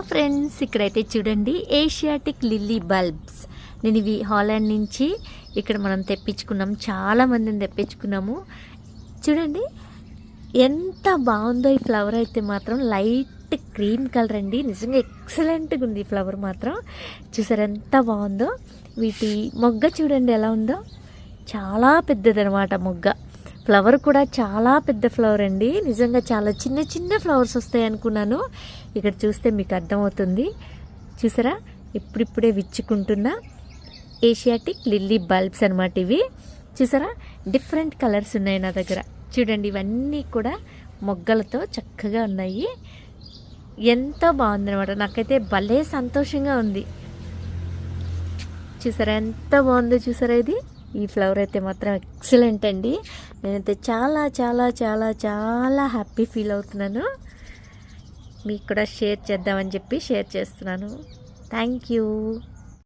Hello friends ఇక్కడైతే చూడండి Asiatic lily bulbs నేను ఇవి హాలాండ్ నుంచి ఇక్కడ మనం తెప్పించుకున్నాం చాలా మందిని తెప్పించుకున్నాము. చూడండి ఎంత బాగుందో ఈ ఫ్లవర్ అయితే మాత్రం లైట్ క్రీమ్ కలర్ అండి. నిజంగా ఎక్సలెంట్గా ఉంది ఈ ఫ్లవర్ మాత్రం. చూసారు ఎంత బాగుందో? వీటి మొగ్గ చూడండి ఎలా ఉందో. చాలా పెద్దదనమాట మొగ్గ. ఫ్లవర్ కూడా చాలా పెద్ద ఫ్లవర్ అండి. నిజంగా చాలా చిన్న చిన్న ఫ్లవర్స్ వస్తాయి అనుకున్నాను. ఇక్కడ చూస్తే మీకు అర్థమవుతుంది. చూసారా? ఇప్పుడిప్పుడే విచ్చుకుంటున్న ఏషియాటిక్ లిల్లీ బల్బ్స్ అనమాట ఇవి. చూసారా? డిఫరెంట్ కలర్స్ ఉన్నాయి నా దగ్గర. చూడండి ఇవన్నీ కూడా మొగ్గలతో చక్కగా ఉన్నాయి. ఎంతో బాగుందనమాట నాకైతే భలే సంతోషంగా ఉంది. చూసారా? ఎంత బాగుందో చూసారా ఇది? ఈ ఫ్లవర్ అయితే మాత్రం ఎక్సలెంట్ అండి. నేనైతే చాలా చాలా చాలా చాలా హ్యాపీ ఫీల్ అవుతున్నాను. మీకు కూడా షేర్ చేద్దామని చెప్పి షేర్ చేస్తున్నాను. Thank you.